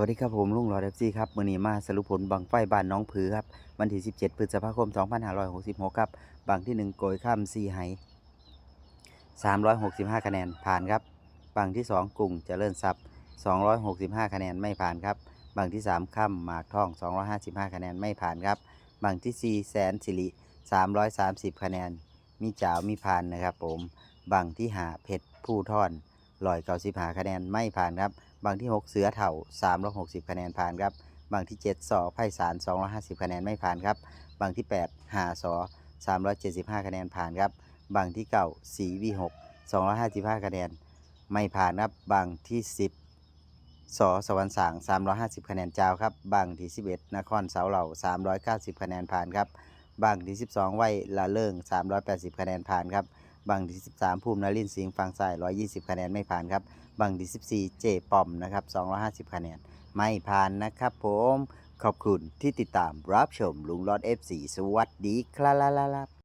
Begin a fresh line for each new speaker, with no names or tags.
วัสดีครับผมลุงหลอดเอฟซีครับมือนี้มาสรุปผลบังไฟบ้านน้องผือครับวันที่ 17 พฤษภาคม 2566 ครับบังที่ 1 โกยข้ามซีไฮ365 คะแนนผ่านครับบังที่ 2 กุ้งเจริญทรัพย์ 265 คะแนนไม่ผ่านครับบังที่ 3ค่ำหมากทอง 255 คะแนนไม่ผ่านครับบังที่4แสนสิริ330 คะแนน มีจ่าวมีผ่านนะครับผมบังที่หาเพชรผู้ท่อนลอยเก้าสิบหาคะแนนไม่ผ่านครับ บางที่ 6 เสือเถ่า360 คะแนนผ่านครับ บางที่ 7สอไพศาล250 คะแนนไม่ผ่านครับ บางที่ 8หาสอ375 คะแนนผ่านครับ บางที่9สีวี6 255 คะแนน ไม่ผ่านครับ บางที่ 10สอสวรรค์สาง350 คะแนนจาวครับ บางที่ 11 นครเสาเหล่า 390 คะแนนผ่านครับ บางที่ 12 ไว้ละเลิง380 คะแนนผ่านครับ บังดี13 ภูมินรินสิงห์ฟังสาย 120 คะแนนไม่ผ่านครับ บังดี14 เจปอมนะครับ 250 คะแนนไม่ผ่านนะครับผม ขอบคุณที่ติดตามรับชมลุงรอด F4 สวัสดีครับ